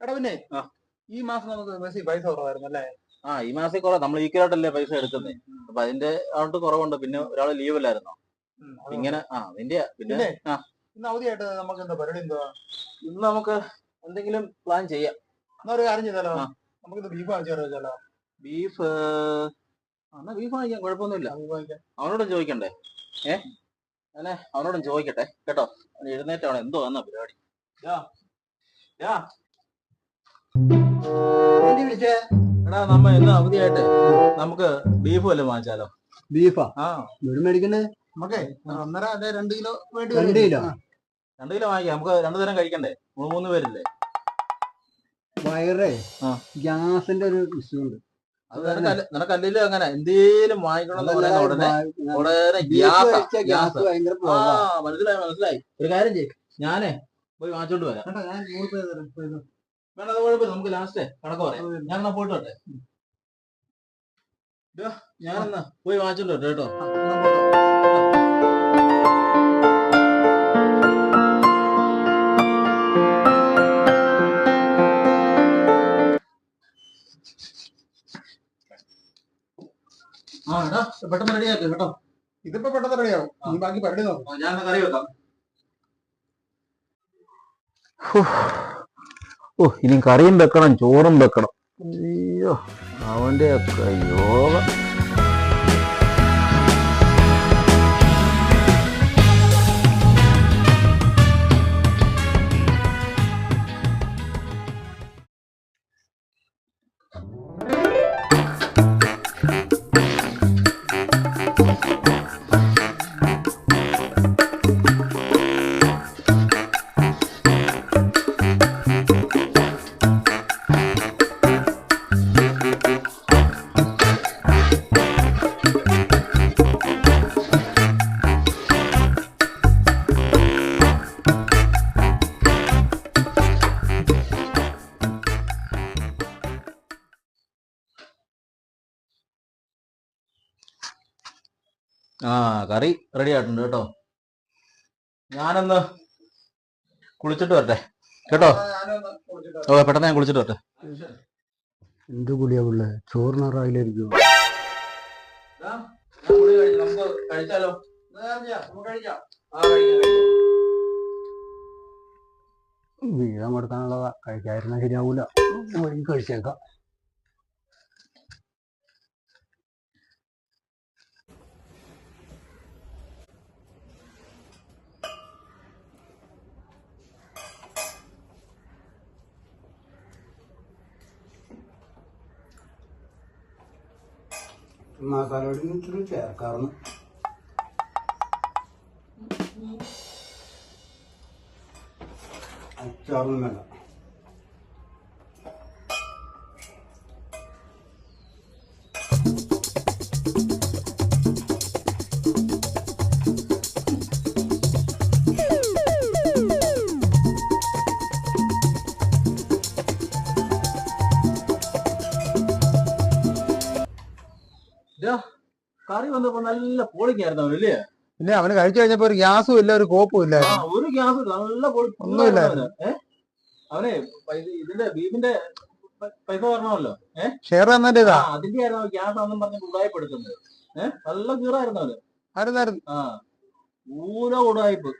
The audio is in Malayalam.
എടാ പിന്നെ. ഈ മാസം നമുക്ക് മെസ്സി പൈസ കുറവായിരുന്നു അല്ലേ? ആ ഈ മാസം കുറവ്. നമ്മൾ ഈക്വലായിട്ടല്ലേ പൈസ എടുക്കുന്നത് അപ്പൊ അതിന്റെ അങ്ങോട്ട് കുറവുണ്ട്. പിന്നെ ഒരാൾ ലീവ് അല്ലായിരുന്നോ ഇങ്ങനെ ആ നിന്റെ പിന്നെ ആ. ഇന്ന് അവധിയായിട്ട് നമുക്ക് എന്താ പരിപാടി എന്തുവാ? ഇന്ന് നമുക്ക് എന്തെങ്കിലും പ്ലാൻ ചെയ്യാം. എന്നാ ഒരു കാര്യം ചെയ്താലോ? നമുക്ക് ബീഫ് വാങ്ങിച്ചാലോ ബീഫ് എന്നാ ബീഫ് വാങ്ങിക്കാം. കുഴപ്പമൊന്നുമില്ല. അവനോടും ചോദിക്കണ്ടേ? ഏ? ഞാനെ അവനോടും ചോദിക്കട്ടെ. കേട്ടോ? എഴുന്നേറ്റാണ് എന്തോ എന്നാ പരിപാടി? യാ. വിളിച്ചേ എടാ നമ്മ ഇന്ന് അവധിയായിട്ട് നമുക്ക് ബീഫ് വല്ലതും വാങ്ങിച്ചാലോ? ബീഫാ? ആ. ഇവിടെ മേടിക്കണ്ടേ നമുക്കേ ഒന്നര അതെ രണ്ട് കിലോ വേണ്ടി രണ്ട് കിലോ? രണ്ട് കിലോ വാങ്ങിക്കാം. നമുക്ക് രണ്ടു തരം കഴിക്കണ്ടേ? മൂന്ന് മൂന്ന് പേരില്ലേ? വയറേ ആ. ഗ്യാസിന്റെ ഒരു ഇഷ്യൂ ഉണ്ട് അത് നിനക്ക് നിനക്ക് അല്ലെങ്കിലും അങ്ങനെ എന്തേലും വാങ്ങിക്കണം എന്ന് പറയുന്ന ഉടനെ ഉടനെ ഗ്യാസ് ഗ്യാസ് ആ മനസ്സിലായി മനസ്സിലായി. ഒരു കാര്യം ചെയ്യ്. ഞാനേ പോയി വാങ്ങിച്ചോണ്ട് വരാം. കേട്ടോ ഞാൻ ഗൂഗിൾ പേ വേണ്ട അത് കുഴപ്പമില്ല. നമുക്ക് ലാസ്റ്റ് കണക്ക് പറയാം. ഞാൻ എന്നാ പോയിട്ട് വട്ടെ ഇതാ, ഞാനെന്നാ. പോയി വാങ്ങിച്ചോണ്ട് കേട്ടോ. ആ, എടാ പെട്ടെന്ന് റെഡിയാക്ക് കേട്ടോ. ഇതിപ്പോ പെട്ടെന്ന് റെഡിയാവും. നീ ബാക്കി പരിപാടി നോക്കാം. ഞാൻ കറി വെക്കാം. ഓ ഇനി കറിയും വെക്കണം ചോറും വെക്കണം അയ്യോ അവന്റെ ഒക്കെ യോഗം ആ കറി റെഡി ആയിട്ടുണ്ട് കേട്ടോ. ഞാനൊന്ന് കുളിച്ചിട്ട് വരട്ടെ. കേട്ടോ? ഓ പെട്ടെന്ന് ഞാൻ കുളിച്ചിട്ട് വരട്ടെ. എന്ത് കുളിയാ പിള്ളേ? ചോറിനറായില്ലായിരിക്കും ദാ, ഞാൻ കുളി കഴിഞ്ഞു. നമുക്ക് കഴിച്ചാലോ? കൊടുക്കാനുള്ളതാ. കഴിക്കാതിരുന്നാ ശരിയാവൂല. കഴിച്ചേക്കാം. മസാല പൊടി ഇച്ചിരി ചേർക്കാറുണ്ട്. അച്ചാറൊന്നും വേണ്ട. കറി വന്നപ്പോ നല്ല പോളിങ് ആയിരുന്നു അല്ലേ പിന്നെ അവന് കഴിച്ചു കഴിഞ്ഞപ്പോ ഒരു ഗ്യാസും ഇല്ല ഒരു കോപ്പും ഇല്ല. ഒരു ഗ്യാസ് നല്ല പൊളി ഒന്നുമില്ല. അവന്. ഇതിന്റെ ബീഫിന്റെ പൈസ പറഞ്ഞല്ലോ ഷെയർ തന്നതിന്റെ ഇതാ. അതിന്റെ ആയിരുന്നു ഗ്യാസ് ആണെന്ന് പറഞ്ഞ് ഉടായ്പെടുത്തുന്നത് ഏഹ് നല്ല കീറായിരുന്നു അവന്. ആയിരുന്നായിരുന്നു ആ ഊര ഉടായ്പ്.